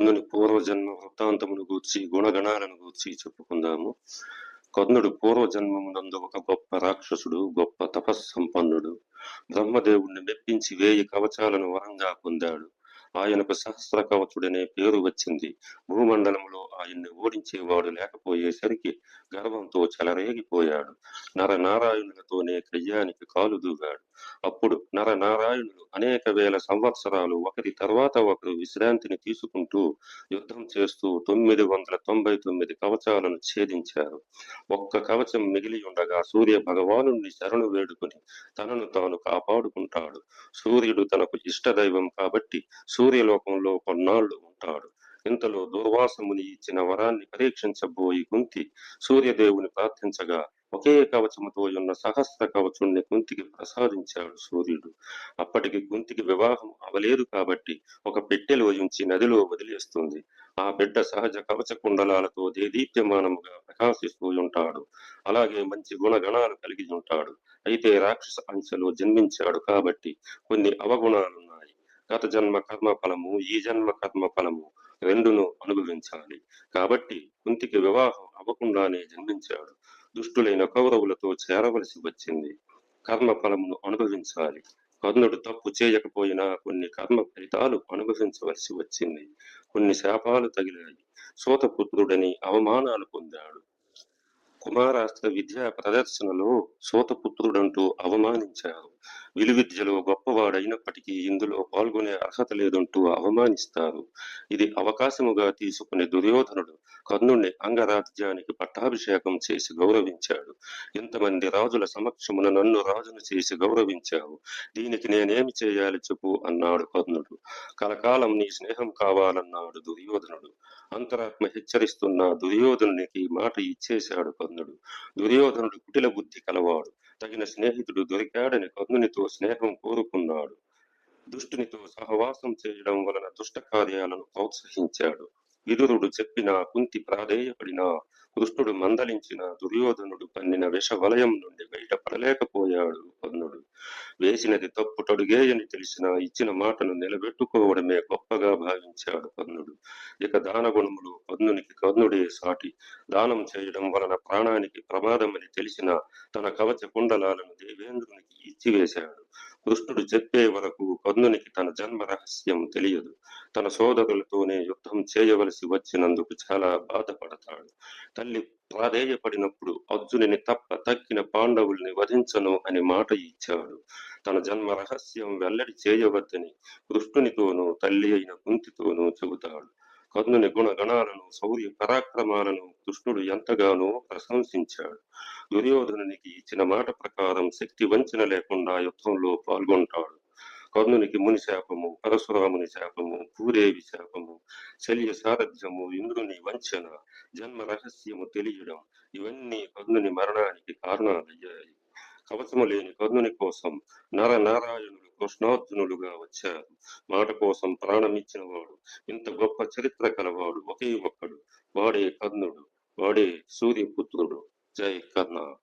కర్ణుని పూర్వజన్మ వృత్తాంతమును గూర్చి గుణగణాలను గూర్చి చెప్పుకుందాము. కర్ణుడు పూర్వజన్మమునందు ఒక గొప్ప రాక్షసుడు గొప్ప తపస్సంపన్నుడు బ్రహ్మదేవుణ్ణి మెప్పించి వేయి కవచాలను వరంగా పొందాడు. ఆయనకు సహస్ర కవచుడనే పేరు వచ్చింది. భూమండలంలో ఆయన్ని ఓడించేవాడు లేకపోయేసరికి గర్వంతో చెలరేగిపోయాడు. నరనారాయణులతోనే కయ్యానికి కాలు దూగాడు అప్పుడు నరనారాయణులు అనేక వేల సంవత్సరాలు ఒకరి తర్వాత ఒకరు విశ్రాంతిని తీసుకుంటూ యుద్ధం చేస్తూ తొమ్మిది వందల తొంభై తొమ్మిది కవచాలను ఛేదించారు. ఒక్క కవచం మిగిలి ఉండగా సూర్య భగవాను శరణు వేడుకుని తనను తాను కాపాడుకుంటాడు. సూర్యుడు తనకు ఇష్టదైవం కాబట్టి సూర్యలోకంలో కొన్నాళ్ళు ఉంటాడు. ఇంతలో దుర్వాసముని ఇచ్చిన వరాన్ని పరీక్షించబోయి కుంతి సూర్యదేవుని ప్రార్థించగా ఒకే కవచముతో ఉన్న సహస్ర కవచుణ్ణి కుంతికి ప్రసాదించాడు సూర్యుడు. అప్పటికి కుంతికి వివాహం అవలేదు కాబట్టి ఒక పెట్టెలు ఉంచి నదిలో వదిలేస్తుంది. ఆ బిడ్డ సహజ కవచ కుండలాలతో దేదీప్యమానముగా ప్రకాశిస్తూ ఉంటాడు. అలాగే మంచి గుణగణాలు కలిగి ఉంటాడు. అయితే రాక్షస అంశలో జన్మించాడు కాబట్టి కొన్ని అవగుణాలు గత జన్మ కర్మ ఫలము ఈ జన్మ కర్మ ఫలము రెండును అనుభవించాలి. కాబట్టి కుంతికి వివాహం అవ్వకుండానే జన్మించాడు. దుష్టులైన కౌరవులతో చేరవలసి వచ్చింది. కర్మ ఫలమును అనుభవించాలి. కర్ణుడు తప్పు చేయకపోయినా కొన్ని కర్మ ఫలితాలు అనుభవించవలసి వచ్చింది. కొన్ని శాపాలు తగిలాయి. సోతపుత్రుడని అవమానాలు పొందాడు. కుమారాస్త్ర విద్యా ప్రదర్శనలో సోతపుత్రుడంటూ అవమానించారు. విలువిద్యలో గొప్పవాడైనప్పటికీ ఇందులో పాల్గొనే అర్హత లేదంటూ అవమానిస్తారు. ఇది అవకాశముగా తీసుకునే దుర్యోధనుడు కర్ణుణ్ణి అంగరాజ్యానికి పట్టాభిషేకం చేసి గౌరవించాడు. ఇంతమంది రాజుల సమక్షమున నన్ను రాజును చేసి గౌరవించావు. దీనికి నేనేమి చేయాలి చెప్పు అన్నాడు కర్ణుడు. కలకాలం నీ స్నేహం కావాలన్నాడు దుర్యోధనుడు. అంతరాత్మ హెచ్చరిస్తున్న దుర్యోధనునికి మాట ఇచ్చేశాడు కర్ణుడు. దుర్యోధనుడు కుటిల బుద్ధి కలవాడు. తగిన స్నేహితుడు దొరికాడని కర్ణునితో స్నేహం కోరుకున్నాడు. దుష్టునితో సహవాసం చేయడం వలన దుష్ట కార్యాలను ప్రోత్సహించాడు. విదురుడు చెప్పిన కుంతి ప్రాధేయపడిన కృష్ణుడు మందలించిన దుర్యోధనుడు పన్నిన విష వలయం నుండి బయటపడలేకపోయాడు. కర్ణుడు వేసినది తప్పుటడుగేయని తెలిసిన ఇచ్చిన మాటను నిలబెట్టుకోవడమే గొప్పగా భావించాడు కర్ణుడు. ఇక దాన గుణములు కర్ణునికి కర్ణుడే సాటి. దానం చేయడం వలన ప్రాణానికి ప్రమాదమని తెలిసిన తన కవచ కుండలాలను దేవేంద్రునికి ఇచ్చివేశాడు. కృష్ణుడు చెప్పే వరకు కర్ణునికి తన జన్మ రహస్యం తెలియదు. తన సోదరులతోనే యుద్ధం చేయవలసి వచ్చినందుకు చాలా బాధపడతాడు. తల్లి ప్రాధేయపడినప్పుడు అర్జునుని తప్ప తక్కిన పాండవుల్ని వధించను అని మాట ఇచ్చాడు. తన జన్మ రహస్యం వెల్లడి చేయవద్దని కృష్ణునితోనూ తల్లి అయిన కుంతితోనూ చెబుతాడు. కర్ణుని గుణగణాలను శౌర్య పరాక్రమాలను కృష్ణుడు ఎంతగానో ప్రశంసించాడు. దుర్యోధనునికి ఇచ్చిన మాట ప్రకారం శక్తి వంచన లేకుండా యుద్ధంలో పాల్గొంటాడు. కర్ణునికి ముని శాపము పరశురాముని శాపము భూదేవి శాపము శల్య సారథ్యము ఇంద్రుని వంచన జన్మ రహస్యము తెలియడం ఇవన్నీ కర్ణుని మరణానికి కారణాలయ్యాయి. కవచము లేని కర్ణుని కోసం నర నారాయణుడు కృష్ణార్జునులుగా వచ్చారు. మాట కోసం ప్రాణమిచ్చిన వాడు ఇంత గొప్ప చరిత్ర కలవాడు ఒకే ఒక్కడు. వాడే కర్ణుడు వాడే సూర్యపుత్రుడు. జై కర్ణ.